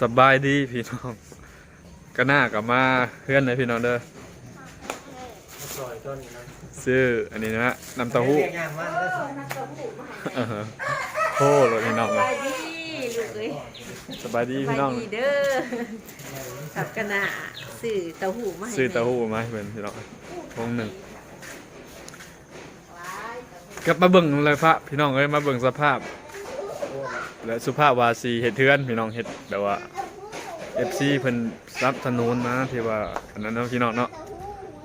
สบายดีพี่น้องก็น่ากลับมาเพื่อนเลยพี่น้องเด้อซอยต้นนี้นะซื้ออันนี้นะน้ำเต้าหู้เรียกงานว่าได้สองเออโอ้รถพี่น้องสเลยบายดีลูกเอ้ยสบายดีสพี่บาน้องยดีเด้อขับกันหนาสื่อเต้าหู้มาให้ซื้อเต้าหู้มาให้เพื่อนพี่น้องวงหนึ่งกลับมาเบิ่งเลยพระพี่น้องเอ้ยมาเบิ่งสภาพ และสุภาพวาสีเฮ็ดเทือนพี่น้องเฮ็ดแบบว่า FC เพิ่นสนับสนุนมาที่ว่าอันนั้นเนาะพี่น้องเนาะ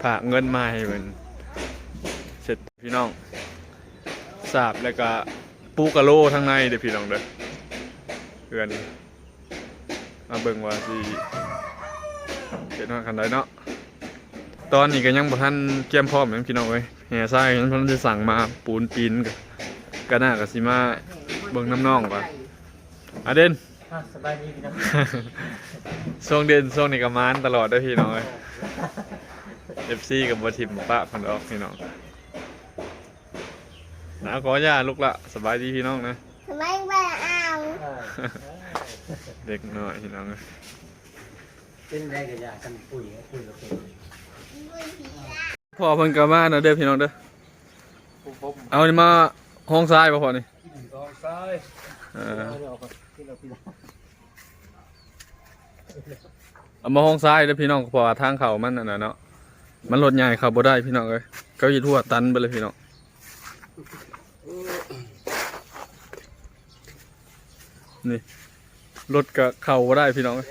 ฝากเงินมาให้เพิ่นเสร็จพี่น้องสาบแล้วก็ปูกะโลทั้งในเด้อพี่น้องเด้อเพื่อนมาเบิ่งว่าสิเฮ็ดว่ากันได้เนาะตอนนี้ก็ยังบ่ทันเตรียมพร้อมหยังพี่น้องเอ้ยแห่ทรายยังเพิ่นจะสั่งมาปูนปีนก็ก็น่าก็สิมา เบิ่งน้ำน้องว่าอะเด่นอะสบายดีพี่น้องช่วงเดือนช่วงนี้ก็มานตลอดเด้วยพี่น้องเอฟซีกับบทิมปะพันออกพี่น้องนะขออย่าลูกละสบายดีพี่น้องนะ ทำไมไปเอาเด็กน้อยพี่น้องนะเป็นไรกันยากันปุ๋ยปุ๋ยกับปุ๋ยพ่อเพิ่นก็มาเนาะเด้อพี่น้องเด้อ ปุ๊บปุ๊บเอานี่มาห้องซ้ายป่ะพ่อนี่กอง ซ้ายเออเอามาห้องซ้ายเด้อพี่น้องเพราะว่าทางเขามันนั่นน่ะเนาะมันรถใหญ่เข้าบ่ได้พี่น้องเอ้ยเก้าอี้ทั่วตันไปเลยพี่น้องนี่รถก็เข้าบ่ได้พี่น้องเอ้ย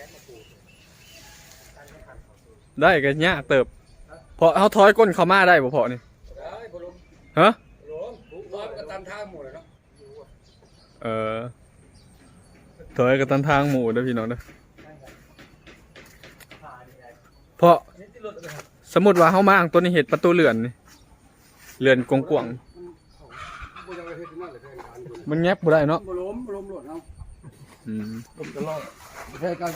ได้ก็ยากเติบพอเขาถอยก้นเขามาได้บ่พอนี่ได้อลมฮะ เออถอยก็ตันทางหมู่เด้อพี่น้องเด้อเพราะสมมติว่าเฮามาอังตัวนี้เห็ดประตูเลื่อนนี่เลื่อนกวางบอลยังไปเฮ็ดนั่นเลยแทนการๆมันแงบบ่ได้เนาะบอลมบอลมหลดเอาอืมลมตลอดแค่การ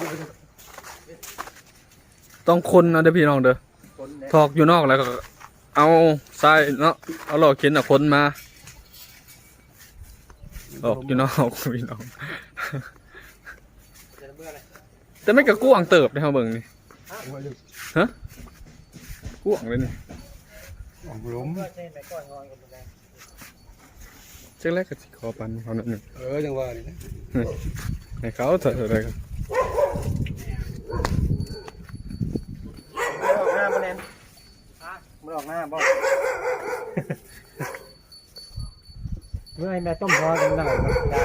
ต้องคนเอาเด้อพี่น้องเด้อคนเนี่ยถอกอยู่นอกแล้วก็ เอาทรายเนาะเอาหลอกเข็นน่ะคนมา ออกอยู่นอกพี่น้องจะเมื่อไรแต่ไม่ก็กว้างเติบเด้อเฮาเบิ่งนี่หัวอยู่กว้างเลยนี่บอลมก็ใช่ไหมก่อนงอนกันไปเจ้าแรกก็สิขอปันเขาหน่อยหนึงเออจังหวะนี้นะให้เขาเถอะเลยครับไม่ออกหน้าบ่แนนไม่ออกหน้าบ่เมื่อไอ้แม่ต้มพอกันได้ได้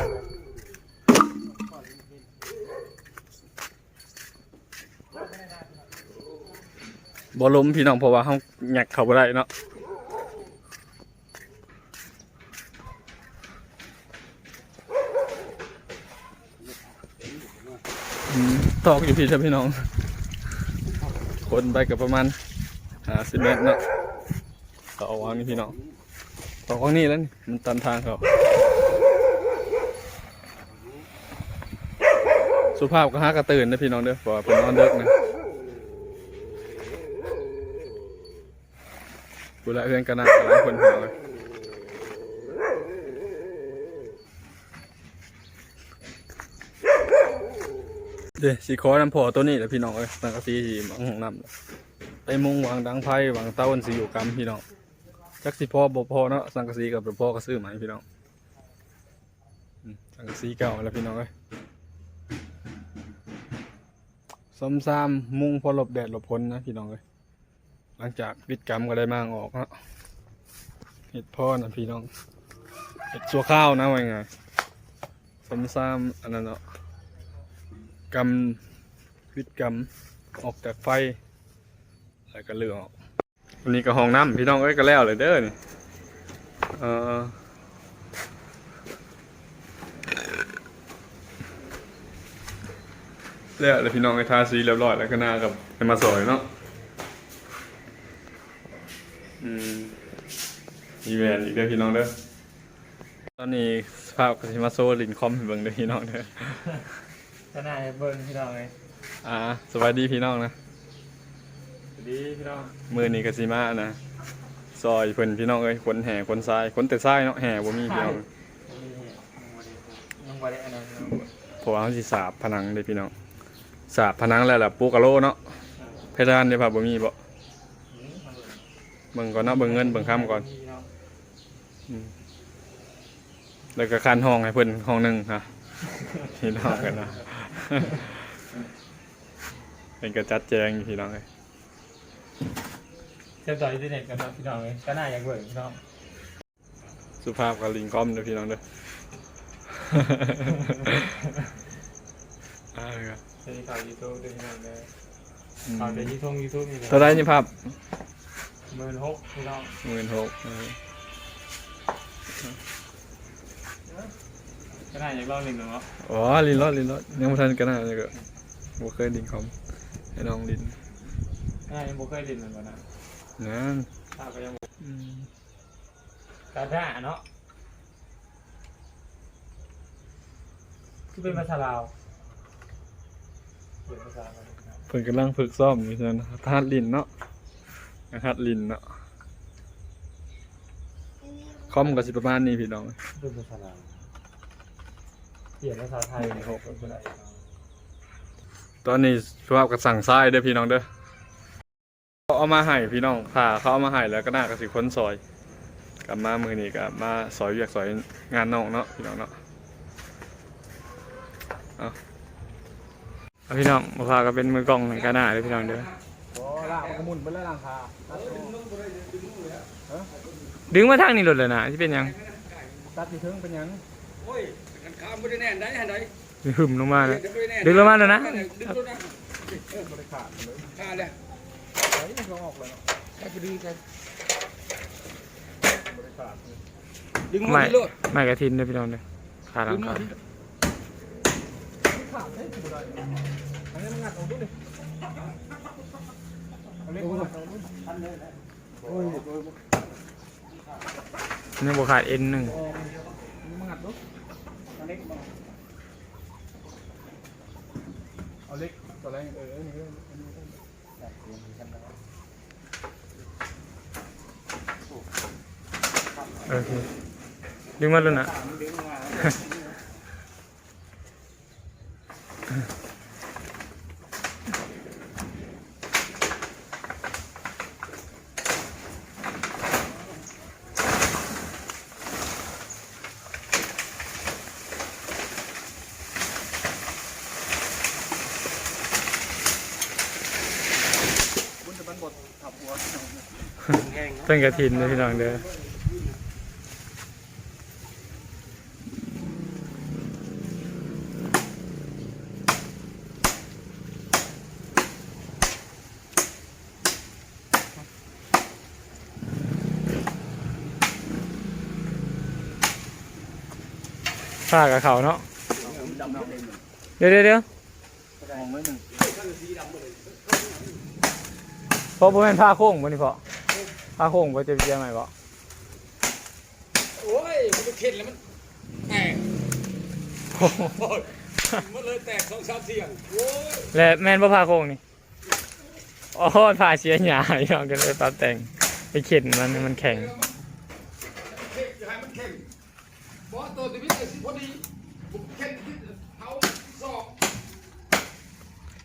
บอล้มพี่น้องเพราะว่าเขาหยักเขาบ่ได้เนาะตอกอยู่พี่ใช่พี่น้อง คนไปกับประมาณห้าสิบเมตรเนาะต่อวางนี่พี่น้อง ต่อวางนี่แล้วนี่มันตันทางเขาสุภาพก็หากระตื่นนะพี่น้องเด้อเพราะว่าเป็นนอนเด็กนะกูละเพื่อนกันนะหลายคนพี่น้องเลยเดี๋ยวสีคอน้ำพอตัวนี้แหละพี่น้องเอ้ยสังกะสีสีมังของน้ำไปมุงวางดังไพ่วางเต้าอันสีอยู่กำพี่น้อง จักสีพอบ่พอเนาะสังกะสีกับบ่พอก็ซื้อมาให้พี่น้องสังกะสีเก่าแล้วพี่น้องเอ้ยซ้ำซ้ำมุงพอหลบแดดหลบฝนนะพี่น้องเอ้ยหลังจากวิดกรรมก็ได้มางออกฮะเห็ดพ่อนะพี่น้องเห็ดชัวข้าวนะว่าไงซ้ำอันนั้นเนาะกรรมวิดกรรมออกจากไฟแล้วก็เลือออก วันนี้ก็ห้องน้ำพี่น้องเอ้ยก็แล้วเลยเด้อนี่เออแล้วเลยพี่น้องไอ้ทาสีเรียบร้อยแล้วก็น่ากับให้มาสอยเนาะอืมมีแวนอีกเด้อพี่น้องเด้อตอนนี้สภาพกสิมาโซลินคอมให้เบิ่งเด้อพี่น้องเด้อ ทนายเบิ้งพี่น้องเลย อ่าสวัสดีพี่น้องนะสวัส ดีพี่น้องมือนี้กสิมานะซอยเพิ่นพี่น้องเอ้ยขนแห่ขนทรายขนแต่ทรายเนาะแห่บ่มีพี่น้องยังบ่ได้อันนั้นเพราะว่าเขาสิสาบผนังเด้อพี่น้องสาบผนังแล้วล่ะปูกะโลเนาะเพดานเดี๋ยวพาบ่มีบ่เบิ่งก่อนเนาะเบิ่งเงินเบิ่งคำก่อนแล้วก็คันห้องให้เพิ่นห้องหนึงฮะพี่น้องกันเนาะเป็นกระจัดแจงอยู่พี่น้องเลยเจ้าต่ออินเทอร์เน็ตกันเนาะพี่น้องเลยก็น่าอยากเบิ่งพี่น้องสุภาพกับลิงก้อมเด้อพี่น้องเด้อ อ่าครับจะมีข่าวยูทูบด้วยพี่น้องเลยข่าวจากยูทูบยูทูบนี่เลยเท่าไรนี่ภาพหมื่นหกพี่น้องหมื่นหกก็น่าอยากลองหนึ่งเนาะอ๋อลินรอดลินรอดยังไม่ทันกันนะเนี่ยก็บ่เคยลิงคอมให้น้องลิน น่ายังบ่เคยเล่นเหมือนกันนะ นั่นถ้าก็ยังบ่อืมกาด้าเนาะคือเป็นภาษาลาวเปลี่ยนภาษาไปครับเพิ่นกำลังฝึกซ้อมอยู่ฉะนั้นฮัดลินเนาะฮัดลินเนาะคอมก็สิประมาณนี้พี่น้อง เป็นภาษาลาวเปลี่ยนภาษาไทยเป็นหก เป็นภาษาอีกตอนนี้สุภาพก็สั่งทรายเด้อพี่น้องเด้อ เขาเอามาให้พี่น้องค่ะเขาเอามาให้แล้วก็น่าก็สิค้นซอยกลับมามือนี้ก็มาซอยเวียกซอยงานน้องเนาะพี่น้องเนาะเอาเอาพี่น้องมาพาก็เป็นมือกล้องกันหน้าเลยพี่น้องเด้อโอ้ล่างมันหมุนไปแล้วล่างคาดึงมาทางนี้รถเลยนะที่เป็นหยังตัดที่ถึงเป็นหยังโอ้ยกันข้ามบ่ได้แน่นได้หันใดหึมลงมาเลยเดี๋ยวบ่ได้แน่นดึงลงมาแล้วนะ ดึงลงนะเออบ่ได้ขาดเลยขาดแล้ว ไอ้ยังออกเลยเนาะแค่พอดีกันดึงลงไม่ที่โลดไม่กระทินเด้อพี่น้องเด้อขาหลัดึงงลคางที่ขาดได้ถูกได้อันนี้มันงัดออกด้วยดิเอาเล็กมาเอาด้วยทันเลยนะโอ้ยโอ้ยนี่บวขาดเอ็นหนึ่ง ออกมันงัดด้วยเอาเล็กมาเอาเล็กตัวแรกเอออันนี้อันนี้ โอเคดึงมาแล้วนะ ดึงมา บุญจะบันบดขับหัวแห้ง ต้นกระทินเด้อพี่น้องเด้อฝ้ากับเขาเนาะเดี๋ยวเดี๋ยวเดี๋ยวมองไว้หนึ่งเพราะผมเป็นผ้าโค้งบ่นี่พอ ผ้าโค้งบ่จะเจียใหม่บ่โอ้ยมันไปเข็นแล้วมันแตกโอ้ยมันเลยแตกสองสามเสียงโอ้ยและแม่นบ่ผ้าโค้งนี่อ๋อผ้าเสียหยาพี่น้องกันเลยปรับแต่งไปเข็นมันให้มันแข็งเข็นอย่าให้มันเข็นเพราะตัวที่พี่เสียพอดีผมเข็นที่เท้าสอง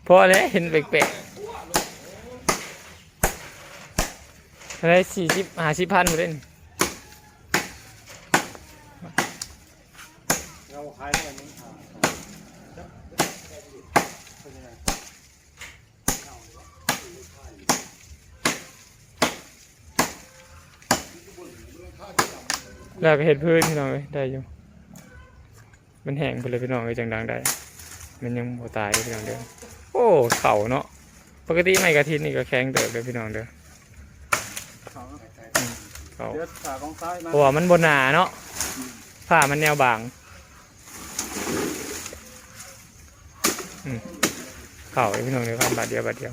พอแล้วเห็นแปลกๆอะ ไรสี่สิบหาสิบพันหมดเล่นเราคล้ายกันนี้อ่าแล้วก็เห็ดพื้นพี่น้องเอ้ยได้อยู่มันแห้งไปเลยพี่น้องเอ้ยจังดังได้ มันยังบ่ตายพี่น้องเด้อโอ้เข่าเนาะปกติไม้กระทินนี่ก็แข็งเติบเลยพี่น้องเด้อ เข่าเดี๋ยวขากองซ้ายมาเพราะว่ามันบนหนาเนาะผ้ามันแนวบางอืมเข่าเลยพี่น้องเด้อความบาดเดียวบาดเดียว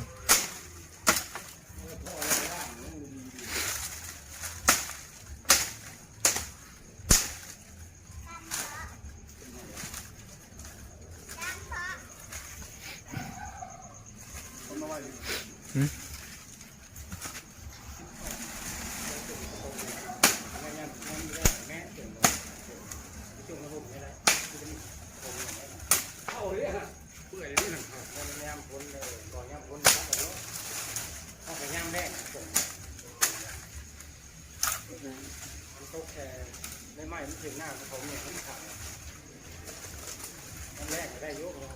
เข้าเลยฮะ เปื่อยนี่นะ พอมันย่ำพ้นเลยก่อนย่ำพ้นเขาบอกว่าเขาไปย่ำแรกผมมันตกแค่ไม่ไหม้มัน ถึงหน้าของผมเนี่ยมันขาดย่ำแรกได้ยกแล้ว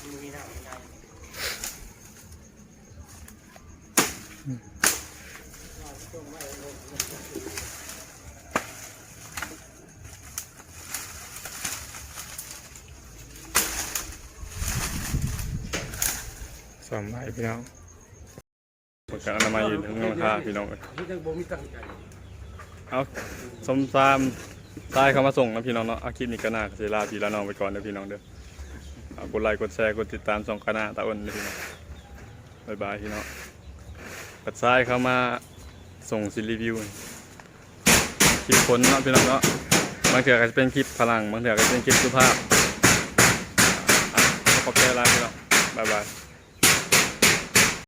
มันมีหน้าไม่ได้ต้มไว้ลงสามใบพี่น้องประกาศอนามัยอยู่ทั้งราคาพี่น้องเอ้ยที่ยังบ่มีตั้งใจ เอาสมตามตายเขามาส่งนะพี่น้องเนาะอาคลิปนี้ก็น่าเสียลาพี่ละน้องไปก่อนเด้อพี่น้องเด้อเอากดไลค์กดแชร์กดติดตามส่องคณะตาอ้นเด้อพี่น้องบ๊ายบายพี่น้องปัดซ้ายเขามาส่งสิรีวิวคลิปผลเนาะพี่น้องเนาะบางเถื่อก็จะเป็นคลิปพลังบางเถื่อก็จะเป็นคลิปสุภาพอะขอบใจหลาพี่น้องบายบาย